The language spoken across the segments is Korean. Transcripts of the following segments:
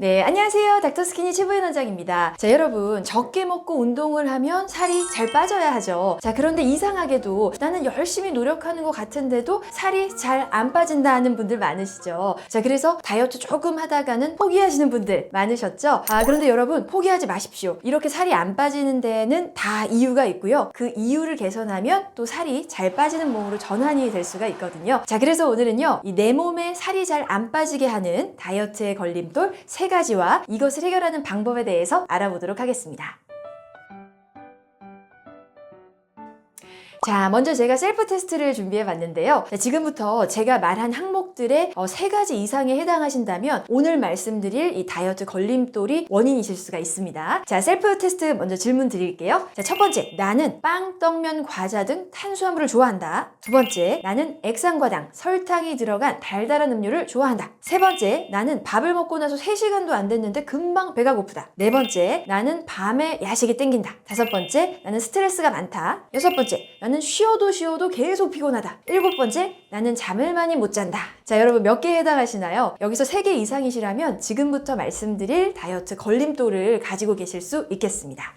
네, 안녕하세요. 닥터스키니 최부연 원장입니다. 자, 여러분, 적게 먹고 운동을 하면 살이 잘 빠져야 하죠. 자, 그런데 이상하게도 나는 열심히 노력하는 것 같은데도 살이 잘 안 빠진다 하는 분들 많으시죠. 자, 그래서 다이어트 조금 하다가는 포기하시는 분들 많으셨죠? 아, 그런데 여러분, 포기하지 마십시오. 이렇게 살이 안 빠지는 데에는 다 이유가 있고요. 그 이유를 개선하면 또 살이 잘 빠지는 몸으로 전환이 될 수가 있거든요. 자, 그래서 오늘은요, 이 내 몸에 살이 잘 안 빠지게 하는 다이어트의 걸림돌 세 가지와 이것을 해결하는 방법에 대해서 알아보도록 하겠습니다. 자, 먼저 제가 셀프 테스트를 준비해 봤는데요. 자, 지금부터 제가 말한 항목 들의 어, 세 가지 이상에 해당하신다면 오늘 말씀드릴 이 다이어트 걸림돌이 원인이실 수가 있습니다. 자, 셀프 테스트 먼저 질문 드릴게요. 자, 첫 번째, 나는 빵, 떡면, 과자 등 탄수화물을 좋아한다. 두 번째, 나는 액상과당, 설탕이 들어간 달달한 음료를 좋아한다. 세 번째, 나는 밥을 먹고 나서 3시간도 안 됐는데 금방 배가 고프다. 네 번째, 나는 밤에 야식이 땡긴다. 다섯 번째, 나는 스트레스가 많다. 여섯 번째, 나는 쉬어도 쉬어도 계속 피곤하다. 일곱 번째, 나는 잠을 많이 못 잔다. 자, 여러분 몇 개에 해당하시나요? 여기서 세개 이상이시라면 지금부터 말씀드릴 다이어트 걸림돌을 가지고 계실 수 있겠습니다.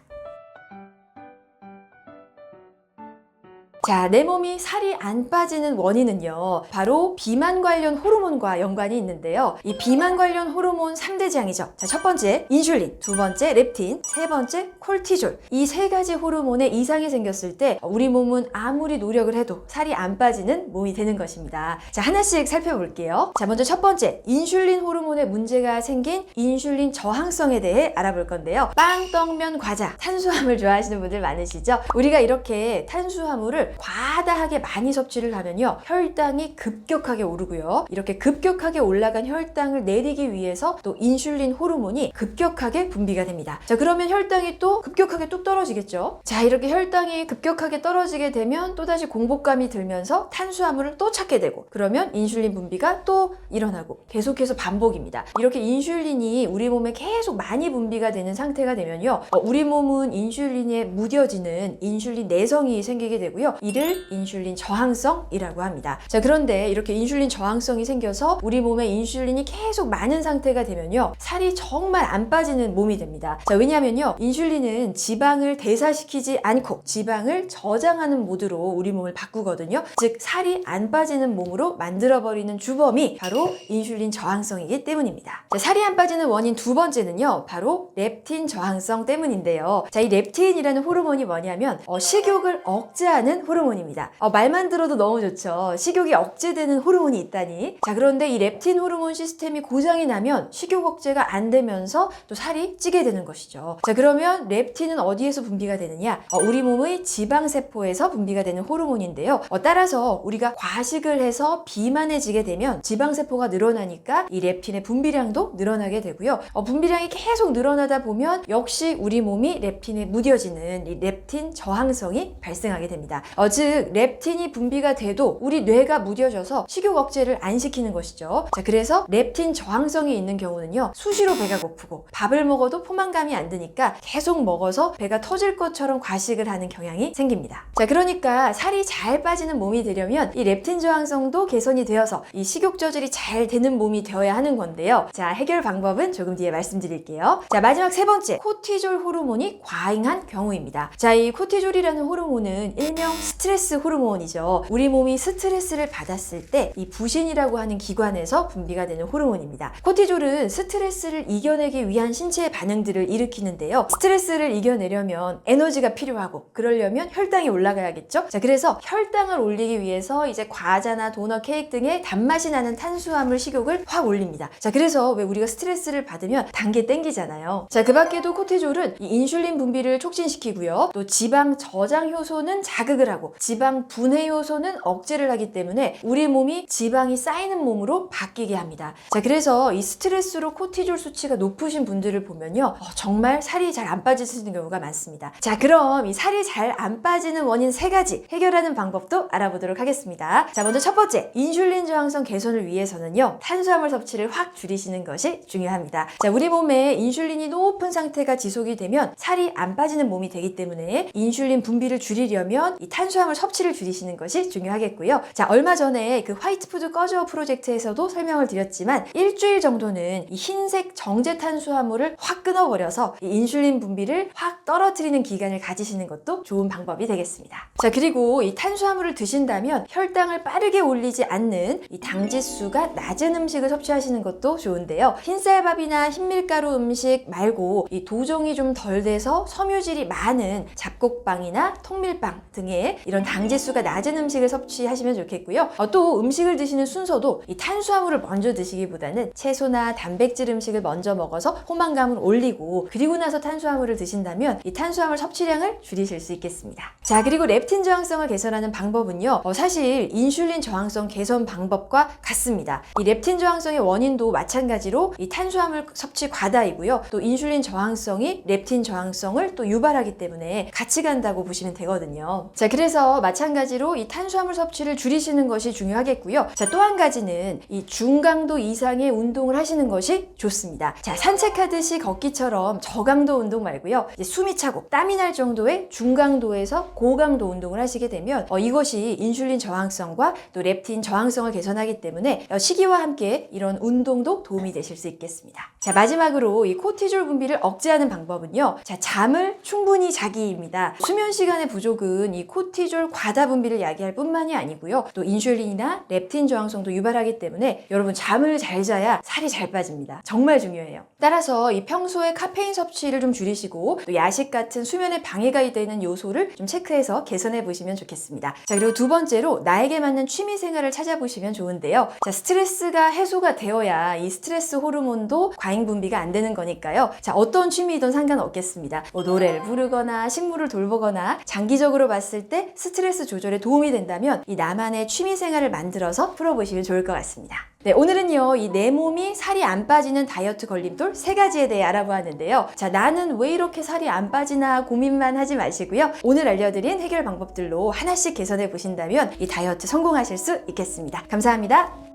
자, 내 몸이 살이 안 빠지는 원인은요, 바로 비만 관련 호르몬과 연관이 있는데요. 이 비만 관련 호르몬 3대 장이죠. 자, 첫 번째, 인슐린. 두 번째, 렙틴. 세 번째, 콜티졸. 이 세 가지 호르몬에 이상이 생겼을 때, 우리 몸은 아무리 노력을 해도 살이 안 빠지는 몸이 되는 것입니다. 자, 하나씩 살펴볼게요. 자, 먼저 첫 번째, 인슐린 호르몬에 문제가 생긴 인슐린 저항성에 대해 알아볼 건데요. 빵, 떡면, 과자, 탄수화물 좋아하시는 분들 많으시죠? 우리가 이렇게 탄수화물을 과다하게 많이 섭취를 하면요. 혈당이 급격하게 오르고요. 이렇게 급격하게 올라간 혈당을 내리기 위해서 또 인슐린 호르몬이 급격하게 분비가 됩니다. 자, 그러면 혈당이 또 급격하게 뚝 떨어지겠죠? 자, 이렇게 혈당이 급격하게 떨어지게 되면 또다시 공복감이 들면서 탄수화물을 또 찾게 되고 그러면 인슐린 분비가 또 일어나고 계속해서 반복입니다. 이렇게 인슐린이 우리 몸에 계속 많이 분비가 되는 상태가 되면요. 어, 우리 몸은 인슐린에 무뎌지는 인슐린 내성이 생기게 되고요. 이를 인슐린 저항성이라고 합니다. 자, 그런데 이렇게 인슐린 저항성이 생겨서 우리 몸에 인슐린이 계속 많은 상태가 되면요. 살이 정말 안 빠지는 몸이 됩니다. 자, 왜냐면요. 인슐린은 지방을 대사시키지 않고 지방을 저장하는 모드로 우리 몸을 바꾸거든요. 즉, 살이 안 빠지는 몸으로 만들어버리는 주범이 바로 인슐린 저항성이기 때문입니다. 자, 살이 안 빠지는 원인 두 번째는요. 바로 렙틴 저항성 때문인데요. 자, 이 렙틴이라는 호르몬이 뭐냐면 어, 식욕을 억제하는 호르몬 입니다. 어, 말만 들어도 너무 좋죠. 식욕이 억제되는 호르몬이 있다니. 자, 그런데 이 렙틴 호르몬 시스템이 고장이 나면 식욕 억제가 안 되면서 또 살이 찌게 되는 것이죠. 자, 그러면 렙틴은 어디에서 분비가 되느냐? 어, 우리 몸의 지방세포에서 분비가 되는 호르몬인데요. 어, 따라서 우리가 과식을 해서 비만해지게 되면 지방세포가 늘어나니까 이 렙틴의 분비량도 늘어나게 되고요. 어, 분비량이 계속 늘어나다 보면 역시 우리 몸이 렙틴에 무뎌지는 이 렙틴 저항성이 발생하게 됩니다. 어, 즉 렙틴이 분비가 돼도 우리 뇌가 무뎌져서 식욕 억제를 안 시키는 것이죠. 자, 그래서 렙틴 저항성이 있는 경우는요. 수시로 배가 고프고 밥을 먹어도 포만감이 안 드니까 계속 먹어서 배가 터질 것처럼 과식을 하는 경향이 생깁니다. 자, 그러니까 살이 잘 빠지는 몸이 되려면 이 렙틴 저항성도 개선이 되어서 이 식욕 조절이 잘 되는 몸이 되어야 하는 건데요. 자, 해결 방법은 조금 뒤에 말씀드릴게요. 자, 마지막 세 번째. 코티졸 호르몬이 과잉한 경우입니다. 자, 이 코티졸이라는 호르몬은 일명 스트레스 호르몬이죠. 우리 몸이 스트레스를 받았을 때 이 부신이라고 하는 기관에서 분비가 되는 호르몬입니다. 코티졸은 스트레스를 이겨내기 위한 신체의 반응들을 일으키는데요. 스트레스를 이겨내려면 에너지가 필요하고 그러려면 혈당이 올라가야겠죠. 자, 그래서 혈당을 올리기 위해서 이제 과자나 도넛, 케이크 등의 단맛이 나는 탄수화물 식욕을 확 올립니다. 자, 그래서 왜 우리가 스트레스를 받으면 단게 땡기잖아요. 자, 그 밖에도 코티졸은 이 인슐린 분비를 촉진시키고요. 또 지방 저장 효소는 자극을 하고 지방 분해 효소는 억제를 하기 때문에 우리 몸이 지방이 쌓이는 몸으로 바뀌게 합니다. 자, 그래서 이 스트레스로 코티졸 수치가 높으신 분들을 보면요. 어, 정말 살이 잘 안 빠지시는 경우가 많습니다. 자, 그럼 이 살이 잘 안 빠지는 원인 세 가지 해결하는 방법도 알아보도록 하겠습니다. 자, 먼저 첫 번째, 인슐린 저항성 개선을 위해서는요. 탄수화물 섭취를 확 줄이시는 것이 중요합니다. 자, 우리 몸에 인슐린이 높은 상태가 지속이 되면 살이 안 빠지는 몸이 되기 때문에 인슐린 분비를 줄이려면 이 탄수 탄수화물 섭취를 줄이시는 것이 중요하겠고요. 자, 얼마 전에 그 화이트푸드 꺼져 프로젝트에서도 설명을 드렸지만 일주일 정도는 이 흰색 정제 탄수화물을 확 끊어버려서 이 인슐린 분비를 확 떨어뜨리는 기간을 가지시는 것도 좋은 방법이 되겠습니다. 자, 그리고 이 탄수화물을 드신다면 혈당을 빠르게 올리지 않는 이 당지수가 낮은 음식을 섭취하시는 것도 좋은데요. 흰쌀밥이나 흰밀가루 음식 말고 이 도종이 좀 덜 돼서 섬유질이 많은 잡곡빵이나 통밀빵 등의 이런 당지수가 낮은 음식을 섭취하시면 좋겠고요. 어, 또 음식을 드시는 순서도 이 탄수화물을 먼저 드시기보다는 채소나 단백질 음식을 먼저 먹어서 포만감을 올리고 그리고 나서 탄수화물을 드신다면 이 탄수화물 섭취량을 줄이실 수 있겠습니다. 자 그리고 렙틴 저항성을 개선하는 방법은요. 어, 사실 인슐린 저항성 개선 방법과 같습니다. 이 렙틴 저항성의 원인도 마찬가지로 이 탄수화물 섭취 과다이고요. 또 인슐린 저항성이 렙틴 저항성을 또 유발하기 때문에 같이 간다고 보시면 되거든요. 자 그 래서 마찬가지로 이 탄수화물 섭취를 줄이시는 것이 중요하겠고요. 자 또 한 가지는 이 중강도 이상의 운동을 하시는 것이 좋습니다. 자 산책하듯이 걷기처럼 저강도 운동 말고요. 이제 숨이 차고 땀이 날 정도의 중강도에서 고강도 운동을 하시게 되면 어, 이것이 인슐린 저항성과 또 렙틴 저항성을 개선하기 때문에 어, 시기와 함께 이런 운동도 도움이 되실 수 있겠습니다. 자 마지막으로 이 코티졸 분비를 억제하는 방법은요. 자 잠을 충분히 자기입니다. 수면 시간의 부족은 이 코티졸 과다 분비를 야기할 뿐만이 아니고요. 또 인슐린이나 렙틴 저항성도 유발하기 때문에 여러분 잠을 잘 자야 살이 잘 빠집니다. 정말 중요해요. 따라서 이 평소에 카페인 섭취를 좀 줄이시고 또 야식 같은 수면에 방해가 되는 요소를 좀 체크해서 개선해 보시면 좋겠습니다. 자 그리고 두 번째로 나에게 맞는 취미 생활을 찾아보시면 좋은데요. 자 스트레스가 해소가 되어야 이 스트레스 호르몬도 과잉 분비가 안 되는 거니까요. 자 어떤 취미이든 상관없겠습니다. 뭐 노래를 부르거나 식물을 돌보거나 장기적으로 봤을 때 스트레스 조절에 도움이 된다면 이 나만의 취미 생활을 만들어서 풀어보시면 좋을 것 같습니다. 네, 오늘은요, 이 내 몸이 살이 안 빠지는 다이어트 걸림돌 세 가지에 대해 알아보았는데요. 자, 나는 왜 이렇게 살이 안 빠지나 고민만 하지 마시고요. 오늘 알려드린 해결 방법들로 하나씩 개선해 보신다면 이 다이어트 성공하실 수 있겠습니다. 감사합니다.